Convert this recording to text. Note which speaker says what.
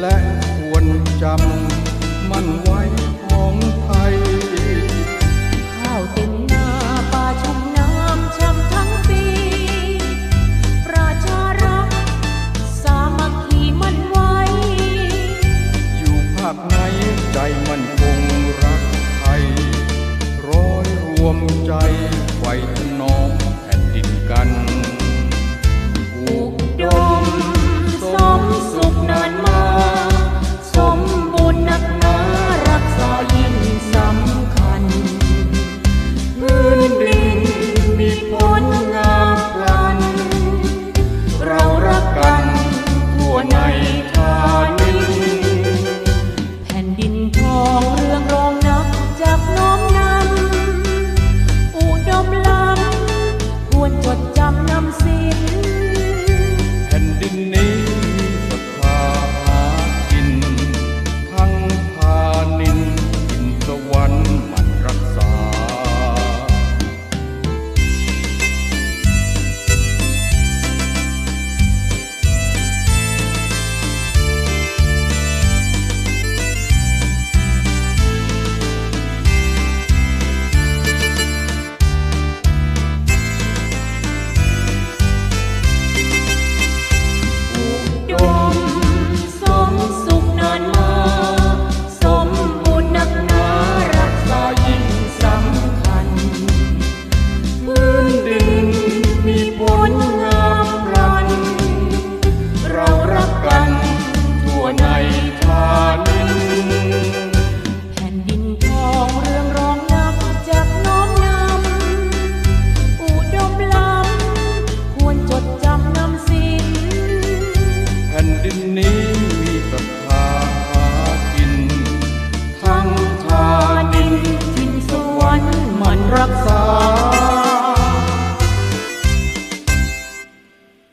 Speaker 1: และควรจำมันไว้ของไทย
Speaker 2: ข้าวเต็มนาป่าชุ่มน้ำช่ำทั้งปี ประชารัสามัคคีมันไว
Speaker 1: อยู่ภาคไหนใจมันคงรักไทย ร้อยรวมใจไว้
Speaker 2: long